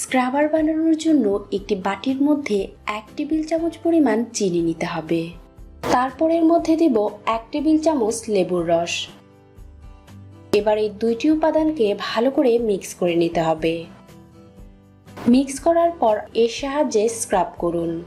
Scrubber বানানোর জন্য একটি বাটির মধ্যে এক টেবিল চামচ পরিমাণ চিনি নিতে হবে। তারপর এর মধ্যে দেব এক টেবিল চামচ লেবুর রস। এবার এই দুইটি উপাদানকে ভালো করে মিক্স করে নিতে হবে। মিক্স করার পর এর সাহায্যে স্ক্রাব করুন।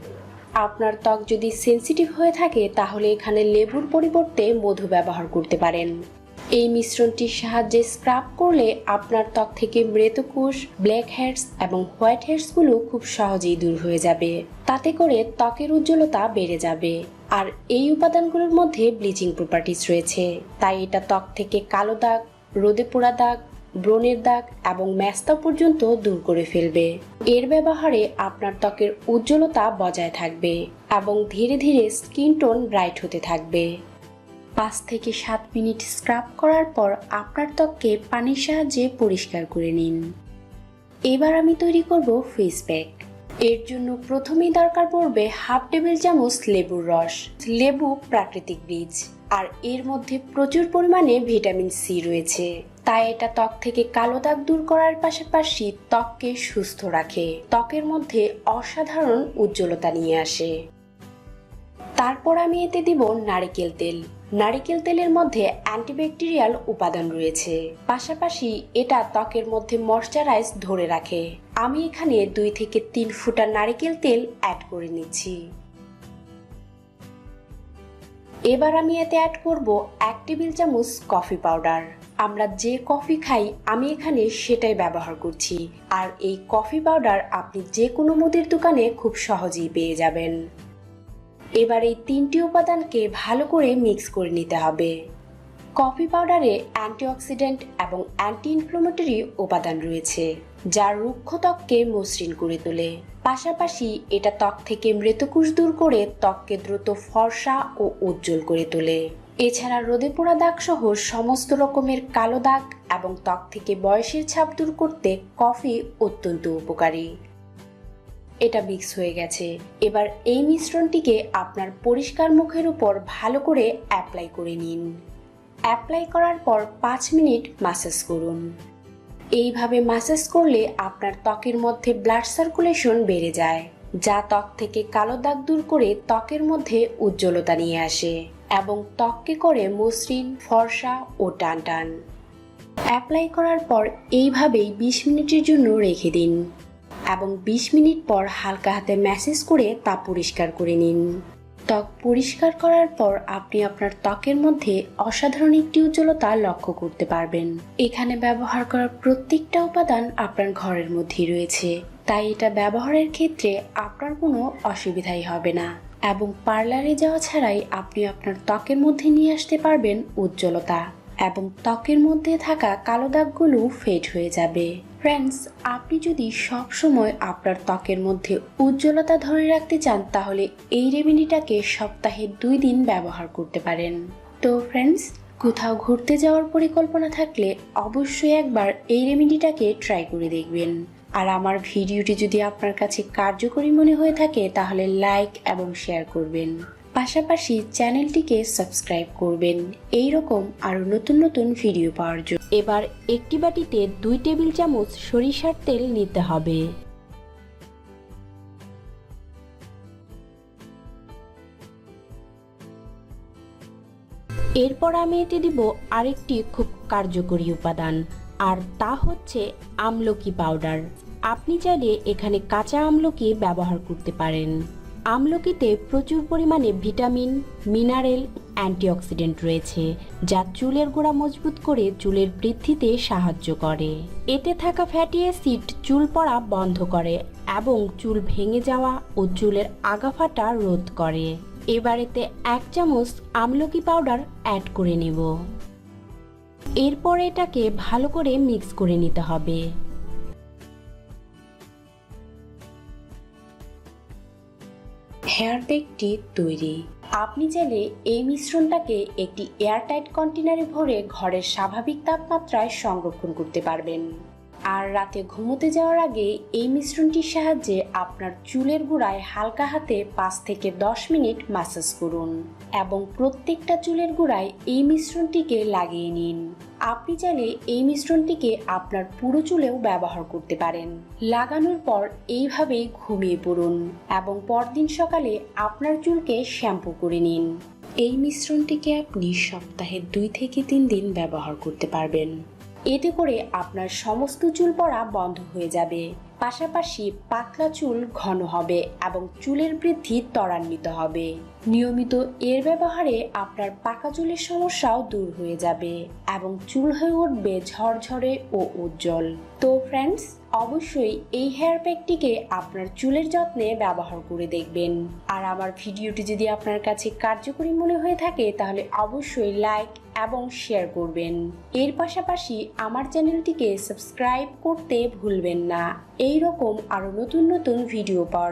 আপনার ত্বক যদি সেনসিটিভ হয়ে থাকে, তাহলে এখানে লেবুর পরিবর্তে মধু ব্যবহার করতে পারেন। এই মিশ্রণটির সাহায্যে স্ক্রাব করলে আপনার ত্বক থেকে মৃতকোষ, ব্ল্যাক হেডস এবং হোয়াইট হেডসগুলো খুব সহজেই দূর হয়ে যাবে। তাতে করে ত্বকের উজ্জ্বলতা বেড়ে যাবে। আর এই উপাদানগুলোর মধ্যে ব্লিচিং প্রপার্টিস রয়েছে। তাই এটা ত্বক থেকে কালো দাগ, রোদে পোড়া দাগ, ব্রণের দাগ এবং ম্যাস্তা পর্যন্ত দূর করে ফেলবে। এর ব্যবহারে আপনার ত্বকের উজ্জ্বলতা বজায় থাকবে এবং ধীরে ধীরে স্কিন টোন ব্রাইট হতে থাকবে। পাঁচ থেকে সাত মিনিট স্ক্রাব করার পর আপনার ত্বককে পানির সাহায্যে পরিষ্কার করে নিন। এবার আমি তৈরি করব ফেস প্যাক এর জন্য প্রথমেই দরকার পড়বে হাফ টেবিল চামচ লেবুর রস, লেবু প্রাকৃতিক বীজ, আর এর মধ্যে প্রচুর পরিমাণে ভিটামিন সি রয়েছে। তাই এটা ত্বক থেকে কালো দাগ দূর করার পাশাপাশি ত্বককে সুস্থ রাখে। ত্বকের মধ্যে অসাধারণ উজ্জ্বলতা নিয়ে আসে। তারপর আমি এতে দিব নারিকেল তেল। নারিকেল তেলের মধ্যে অ্যান্টিব্যাকটেরিয়াল উপাদান রয়েছে। পাশাপাশি এটা ত্বকের মধ্যে ময়শ্চারাইজ ধরে রাখে। আমি এখানে দুই থেকে তিন ফুটা নারিকেল তেল অ্যাড করে নিচ্ছি। এবার আমি এতে অ্যাড করব এক টেবিল চামচ কফি পাউডার আমরা যে কফি খাই, আমি এখানে সেটাই ব্যবহার করছি। আর এই কফি পাউডার আপনি যে কোনো মুদির দোকানে খুব সহজেই পেয়ে যাবেন। এবার এই তিনটি উপাদানকে ভালো করে মিক্স করে নিতে হবে। কফি পাউডারে অ্যান্টিঅক্সিডেন্ট এবং অ্যান্টি ইনফ্লোমেটরি উপাদান রয়েছে, যা রুক্ষ ত্বককে মসৃণ করে তোলে। পাশাপাশি এটা ত্বক থেকে মৃতকুশ দূর করে ত্বককে দ্রুত ফর্সা ও উজ্জ্বল করে তোলে। এছাড়া রোদে পোড়া দাগ সহ সমস্ত রকমের কালো দাগ এবং ত্বক থেকে বয়সের ছাপ দূর করতে কফি অত্যন্ত উপকারী। এটা মিক্স হয়ে গেছে। এবার এই মিশ্রণটিকে আপনার পরিষ্কার মুখের উপর ভালো করে অ্যাপ্লাই করে নিন। অ্যাপ্লাই করার পর পাঁচ মিনিট মাসাজ করুন। এইভাবে মাসাজ করলে আপনার ত্বকের মধ্যে ব্লাড সার্কুলেশন বেড়ে যায়, যা ত্বক থেকে কালো দাগ দূর করে ত্বকের মধ্যে উজ্জ্বলতা নিয়ে আসে এবং ত্বককে করে মসৃণ ফর্সা ও টান টান অ্যাপ্লাই করার পর এইভাবেই বিশ মিনিটের জন্য রেখে দিন। এবং ২০ মিনিট পর হালকা হাতে ম্যাসেজ করে তা পরিষ্কার করে নিন। ত্বক পরিষ্কার করার পর আপনি আপনার ত্বকের মধ্যে অসাধারণ একটি উজ্জ্বলতা লক্ষ্য করতে পারবেন। এখানে ব্যবহার করা প্রত্যেকটা উপাদান আপনার ঘরের মধ্যেই রয়েছে। তাই এটা ব্যবহারের ক্ষেত্রে আপনার কোনো অসুবিধাই হবে না। এবং পার্লারে যাওয়া ছাড়াই আপনি আপনার ত্বকের মধ্যে নিয়ে আসতে পারবেন উজ্জ্বলতা। এবং ত্বকের মধ্যে থাকা কালো দাগগুলো ফেড হয়ে যাবে। ফ্রেন্ডস আপনি যদি সব সময় আপনার ত্বকের মধ্যে উজ্জ্বলতা ধরে রাখতে চান, তাহলে এই রেমেডিটাকে সপ্তাহে দুই দিন ব্যবহার করতে পারেন। তো ফ্রেন্ডস কোথাও ঘুরতে যাওয়ার পরিকল্পনা থাকলে অবশ্যই একবার এই রেমেডিটাকে ট্রাই করে দেখবেন। আর আমার ভিডিওটি যদি আপনার কাছে কার্যকরী মনে হয়ে থাকে, তাহলে লাইক এবং শেয়ার করবেন। পাশাপাশি চ্যানেলটিকে সাবস্ক্রাইব করবেন। এই রকম আরও নতুন নতুন ভিডিও পাওয়ার জন্য। এবার একটি বাটিতে দুই টেবিল চামচ সরিষার তেল নিতে হবে। এরপর আমি এতে দিব আরেকটি খুব কার্যকরী উপাদান, আর তা হচ্ছে আমলকি পাউডার। আপনি চাইলে এখানে কাঁচা আমলকি ব্যবহার করতে পারেন। আমলকিতে প্রচুর পরিমাণে ভিটামিন, মিনারেল, অ্যান্টিঅক্সিডেন্ট রয়েছে, যা চুলের গোড়া মজবুত করে চুলের বৃদ্ধিতে সাহায্য করে। এতে থাকা ফ্যাটি অ্যাসিড চুল পড়া বন্ধ করে এবং চুল ভেঙে যাওয়া ও চুলের আগাফাটা রোধ করে। এবার এতে এক চামচ আমলকি পাউডার অ্যাড করে নেব। এরপর এটাকে ভালো করে মিক্স করে নিতে হবে। হেয়ার প্যাকটি তৈরি। আপনি চাইলে এই মিশ্রণটাকে একটি এয়ারটাইট কন্টেনারে ভরে ঘরের স্বাভাবিক তাপমাত্রায় সংরক্ষণ করতে পারবেন। আর রাতে ঘুমোতে যাওয়ার আগে এই মিশ্রণটির সাহায্যে আপনার চুলের গোড়ায় হালকা হাতে পাঁচ থেকে দশ মিনিট ম্যাসাজ করুন এবং প্রত্যেকটা চুলের গোড়ায় এই মিশ্রণটিকে লাগিয়ে নিন। আপনি চাইলে এই মিশ্রণটিকে আপনার পুরো চুলেও ব্যবহার করতে পারেন। লাগানোর পর এইভাবেই ঘুমিয়ে পড়ুন এবং পরদিন সকালে আপনার চুলকে শ্যাম্পু করে নিন। এই মিশ্রণটিকে আপনি সপ্তাহে দুই থেকে তিন দিন ব্যবহার করতে পারবেন। এতে করে আপনার সমস্ত চুল পড়া বন্ধ হয়ে যাবে। পাশাপাশি পাতলা চুল ঘন হবে এবং চুলের বৃদ্ধি ত্বরান্বিত হবে। নিয়মিত এর ব্যবহারে আপনার পাকা চুলের সমস্যাও দূর হয়ে যাবে এবং চুল হয়ে উঠবে ঝরঝরে ও উজ্জ্বল। তো ফ্রেন্ডস অবশ্যই এই হেয়ার প্যাকটিকে আপনার চুলের যত্নে ব্যবহার করে দেখবেন। আর আমার ভিডিওটি যদি আপনার কাছে কার্যকরী মনে হয়ে থাকে, তাহলে অবশ্যই লাইক এবং শেয়ার করবেন। এর পাশাপাশি আমার চ্যানেলটিকে সাবস্ক্রাইব করতে ভুলবেন না। এই রকম আরও নতুন নতুন ভিডিও পাওয়ার